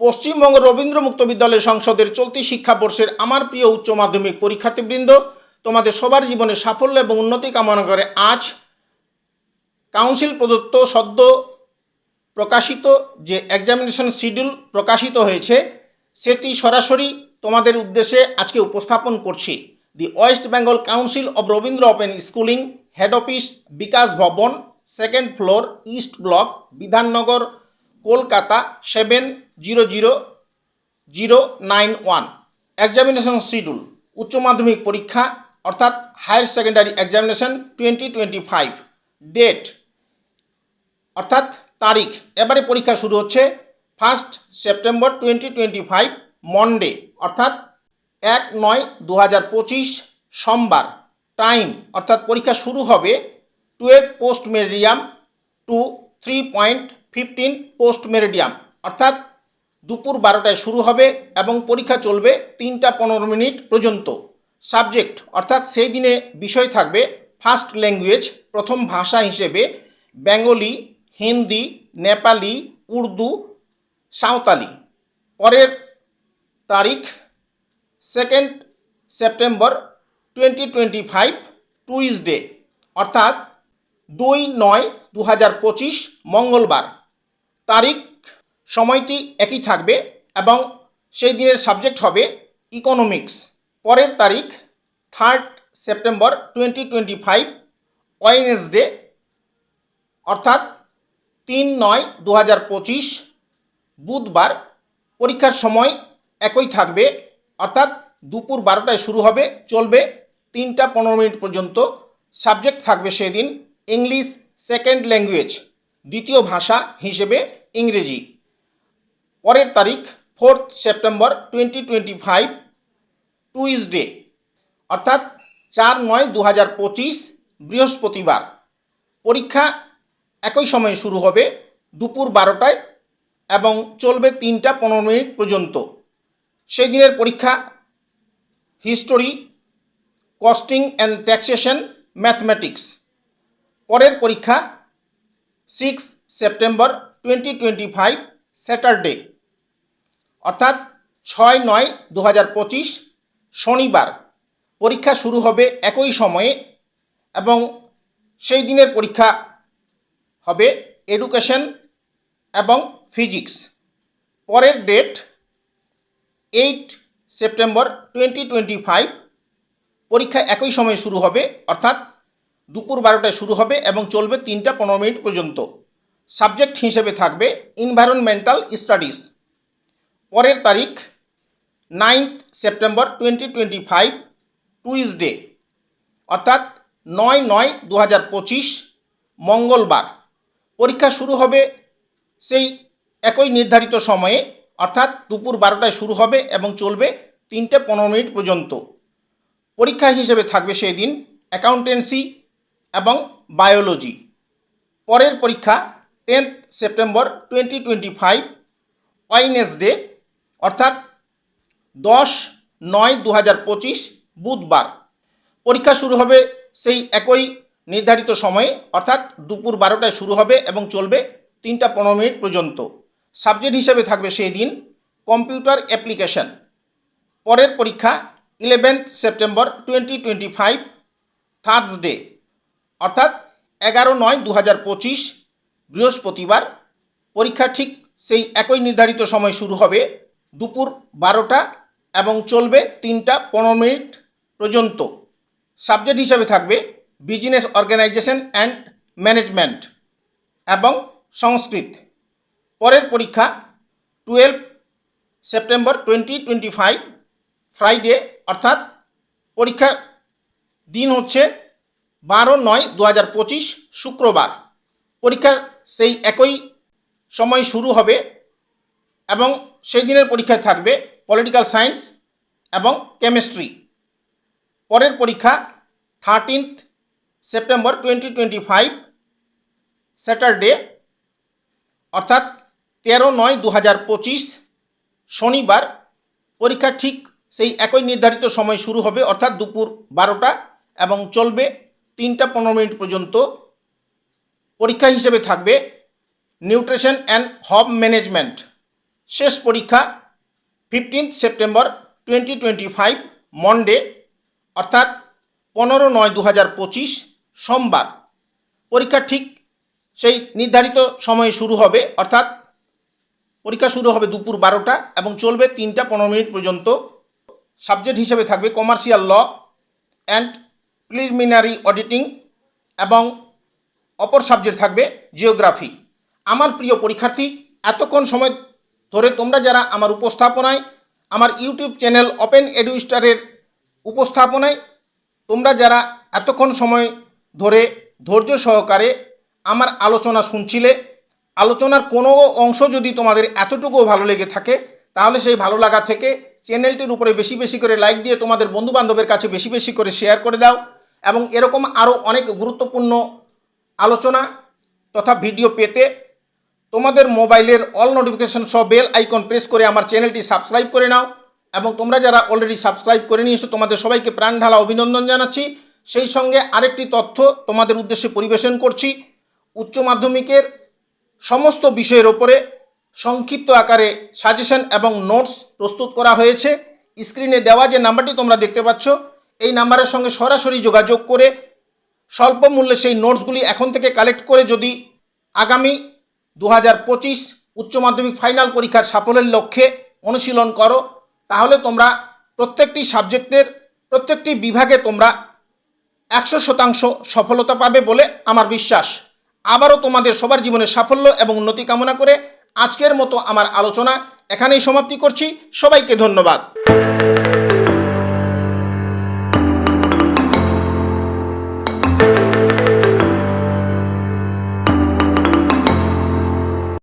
পশ্চিমবঙ্গ রবীন্দ্র মুক্ত বিদ্যালয় সংসদের চলতি শিক্ষাবর্ষের আমার প্রিয় উচ্চ মাধ্যমিক পরীক্ষার্থীবৃন্দ, তোমাদের সবার জীবনে সাফল্য এবং উন্নতি কামনা করে আজ কাউন্সিল প্রদত্ত সদ্য প্রকাশিত যে এক্সামিনেশন শিডিউল প্রকাশিত হয়েছে, সেটি সরাসরি তোমাদের উদ্দেশ্যে আজকে উপস্থাপন করছি। The West Bengal council of Rabindra open schooling head office Bikash Bhaban second floor east block Bidhannagar Kolkata seven zero zero zero nine one examination schedule উচ্চ মাধ্যমিক পরীক্ষা, অর্থাৎ higher secondary examination twenty twenty five date অর্থাৎ তারিখ। এবারে পরীক্ষা শুরু হচ্ছে first September twenty twenty five Monday অর্থাৎ এক নয় দু হাজার পঁচিশ, সোমবার। টাইম অর্থাৎ পরীক্ষা শুরু হবে twelve post meridiem two three point fifteen post meridiem অর্থাৎ দুপুর বারোটায় শুরু হবে এবং পরীক্ষা চলবে তিনটা পনেরো মিনিট পর্যন্ত। সাবজেক্ট, অর্থাৎ সেই দিনে বিষয় থাকবে ফার্স্ট ল্যাঙ্গুয়েজ, প্রথম ভাষা হিসেবে বেঙ্গলি, হিন্দি, নেপালি, উর্দু, সাঁওতালি। পরের তারিখ second September twenty twenty five Tuesday অর্থাৎ দুই নয় দু হাজার পঁচিশ, মঙ্গলবার। তারিখ সময়টি একই থাকবে এবং সেই দিনের সাবজেক্ট হবে ইকোনমিক্স পরের তারিখ third September twenty twenty five Wednesday অর্থাৎ তিন নয় দু হাজার পঁচিশ, বুধবার পরীক্ষার সময় একই থাকবে, অর্থাৎ দুপুর বারোটায় শুরু হবে, চলবে তিনটা পনেরো মিনিট পর্যন্ত। সাবজেক্ট থাকবে সেদিন ইংলিশ সেকেন্ড ল্যাঙ্গুয়েজ, দ্বিতীয় ভাষা হিসেবে ইংরেজি। পরের তারিখ fourth September twenty twenty five Tuesday অর্থাৎ চার নয় দু হাজার পঁচিশ বৃহস্পতিবার। পরীক্ষা একই সময়ে শুরু হবে দুপুর বারোটায় এবং চলবে তিনটা পনেরো মিনিট পর্যন্ত। সেই দিনের পরীক্ষা history, costing and taxation, mathematics. পরের পরীক্ষা six September twenty twenty five Saturday অর্থাৎ ছয় নয় দু শনিবার পরীক্ষা শুরু হবে একই সময়ে এবং সেই দিনের পরীক্ষা হবে এডুকেশন এবং ফিজিক্স পরের date eight September twenty twenty five পরীক্ষা একই সময়ে শুরু হবে, অর্থাৎ দুপুর বারোটায় শুরু হবে এবং চলবে তিনটা পনেরো মিনিট পর্যন্ত। সাবজেক্ট হিসেবে থাকবে ইনভায়রনমেন্টাল স্টাডিজ পরের তারিখ ninth September twenty twenty five Tuesday অর্থাৎ নয় নয় দু হাজার পঁচিশ, মঙ্গলবার। পরীক্ষা শুরু হবে সেই একই নির্ধারিত সময়ে, অর্থাৎ দুপুর বারোটায় শুরু হবে এবং চলবে তিনটে পনেরো মিনিট পর্যন্ত। পরীক্ষা হিসেবে থাকবে সেই দিন অ্যাকাউন্টেন্সি এবং বায়োলজি পরের পরীক্ষা tenth September twenty twenty five Wednesday অর্থাৎ দশ নয় দু বুধবার। পরীক্ষা শুরু হবে সেই একই নির্ধারিত সময়ে, অর্থাৎ দুপুর বারোটায় শুরু হবে এবং চলবে তিনটা পনেরো মিনিট পর্যন্ত। সাবজেক্ট হিসেবে থাকবে সেই দিন কম্পিউটার অ্যাপ্লিকেশন। পরের পরীক্ষা eleventh September twenty twenty five, Thursday, অর্থাৎ এগারো নয় দু হাজার পঁচিশ বৃহস্পতিবার। পরীক্ষা ঠিক সেই একই নির্ধারিত সময় শুরু হবে দুপুর বারোটা এবং চলবে তিনটা পনেরো মিনিট পর্যন্ত। সাবজেক্ট হিসাবে থাকবে বিজনেস অর্গানাইজেশন অ্যান্ড ম্যানেজমেন্ট এবং সংস্কৃত। পরের পরীক্ষা twelve September twenty twenty five, Friday, অর্থাৎ পরীক্ষা দিন হচ্ছে বারো নয় দু হাজার পঁচিশ, শুক্রবার। পরীক্ষা সেই একই সময় শুরু হবে এবং সেই দিনের পরীক্ষায় থাকবে পলিটিক্যাল সায়েন্স এবং কেমিস্ট্রি পরের পরীক্ষা thirteenth September twenty twenty five Saturday অর্থাৎ তেরো নয় দু হাজার পঁচিশ, শনিবার। পরীক্ষা ঠিক সেই একই নির্ধারিত সময় শুরু হবে, অর্থাৎ দুপুর বারোটা এবং চলবে তিনটা পনেরো মিনিট পর্যন্ত। পরীক্ষা হিসেবে থাকবে নিউট্রিশন অ্যান্ড হব ম্যানেজমেন্ট শেষ পরীক্ষা fifteenth September twenty twenty five Monday অর্থাৎ পনেরো নয় দু হাজার পঁচিশ, সোমবার। পরীক্ষা ঠিক সেই নির্ধারিত সময়ে শুরু হবে, অর্থাৎ পরীক্ষা শুরু হবে দুপুর বারোটা এবং চলবে তিনটা পনেরো মিনিট পর্যন্ত। সাবজেক্ট হিসেবে থাকবে commercial law and preliminary auditing এবং অপর সাবজেক্ট থাকবে জিওগ্রাফি। আমার প্রিয় পরীক্ষার্থী, এতক্ষণ সময় ধরে তোমরা যারা আমার উপস্থাপনায়, আমার ইউটিউব চ্যানেল ওপেন এডুস্টারের উপস্থাপনায়, তোমরা যারা এতক্ষণ সময় ধরে ধৈর্য সহকারে আমার আলোচনা শুনছিলে, আলোচনার কোনো অংশ যদি তোমাদের এতটুকুও ভালো লেগে থাকে, তাহলে সেই ভালো লাগা থেকে চ্যানেলটির উপরে বেশি বেশি করে লাইক দিয়ে তোমাদের বন্ধু বান্ধবের কাছে বেশি বেশি করে শেয়ার করে দাও এবং এরকম আরও অনেক গুরুত্বপূর্ণ আলোচনা তথা ভিডিও পেতে তোমাদের মোবাইলের অল নোটিফিকেশন সহ বেল আইকন প্রেস করে আমার চ্যানেলটি সাবস্ক্রাইব করে নাও। এবং তোমরা যারা অলরেডি সাবস্ক্রাইব করে নিয়েছো, তোমাদের সবাইকে প্রাণ ঢালা অভিনন্দন জানাচ্ছি। সেই সঙ্গে আরেকটি তথ্য তোমাদের উদ্দেশ্যে পরিবেশন করছি। উচ্চ মাধ্যমিকের সমস্ত বিষয়ের ওপরে সংক্ষিপ্ত আকারে সাজেশন এবং নোটস প্রস্তুত করা হয়েছে। স্ক্রিনে দেওয়া যে নাম্বারটি তোমরা দেখতে পাচ্ছ, এই নাম্বারের সঙ্গে সরাসরি যোগাযোগ করে স্বল্প মূল্যে সেই নোটসগুলি এখন থেকে কালেক্ট করে যদি আগামী দু হাজার পঁচিশ উচ্চ মাধ্যমিক ফাইনাল পরীক্ষার সাফল্যের লক্ষ্যে অনুশীলন করো। তাহলে তোমরা প্রত্যেকটি সাবজেক্টের, প্রত্যেকটি বিভাগে তোমরা একশো শতাংশ সফলতা পাবে বলে আমার বিশ্বাস। আবারও তোমাদের সবার জীবনে সাফল্য এবং উন্নতি কামনা করে আজকের মতো আমার আলোচনা এখানেই সমাপ্তি করছি। সবাইকে ধন্যবাদ।